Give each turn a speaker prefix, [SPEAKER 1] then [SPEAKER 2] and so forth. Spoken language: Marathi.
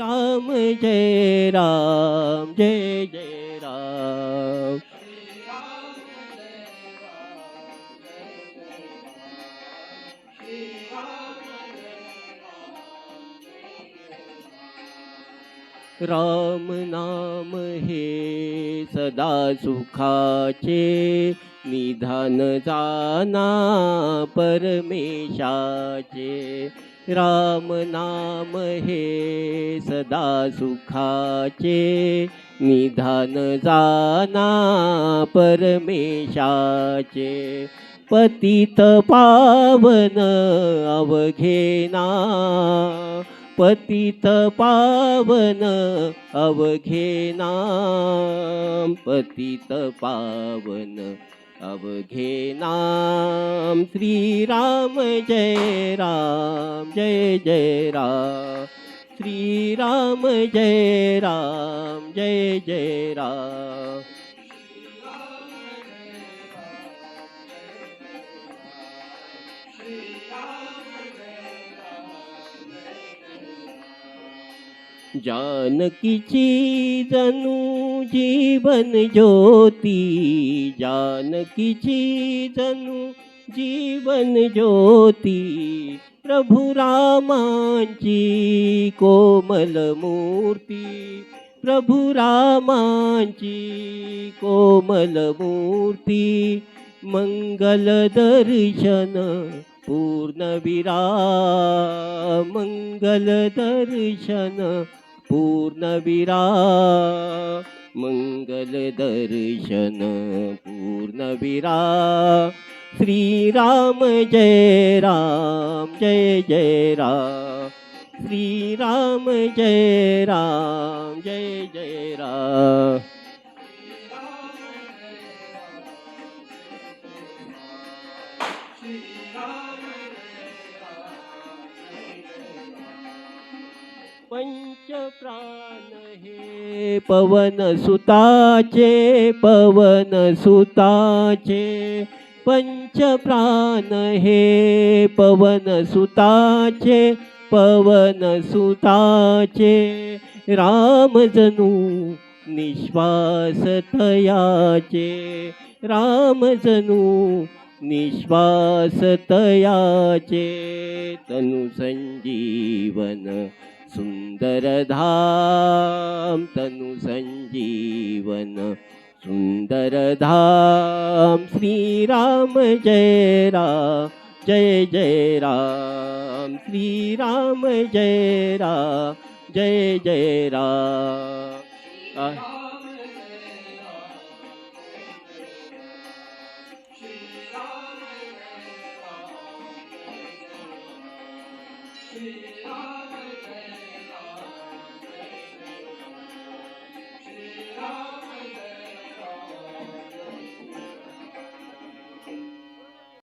[SPEAKER 1] राम जय राम जय जय राम। राम नाम हे सदा सुखाचे निधान जाना परमेशाचे। राम नाम हे सदा सुखाचे निधान जाना परमेशाचे. पतित पावन अवघेना पतित पावन अवघेना पतित पावन अवघे नाम श्रीराम जय राम जय जय राम। श्रीराम जय राम जय जय राम। जानकीची जनू जीवन ज्योती जानकीची जणू जीवन ज्योती प्रभु रामांची कोमल मूर्ती प्रभु रामांची कोमल मूर्ती मंगल दर्शन पूर्णविरा मंगल दर्शन पूर्णविरा मंगल दर्शन पूर्णविरा श्रीराम जय राम जय जय राम. श्रीराम जय राम जय जय राम. श्रीराम प्राण हे पवन सुताचे पवन सुताचे. पंच प्राण हे पवन सुताचे पवन सुताचे. राम जणू निश्वास तयाचे. राम जणू निश्वास तयाचे. तनु संजीवन सुंदर धाम तनु संजीवन। सुंदर धाम श्रीराम जय राम जय जय राम। श्रीराम जय राम जय जय राम Yeah.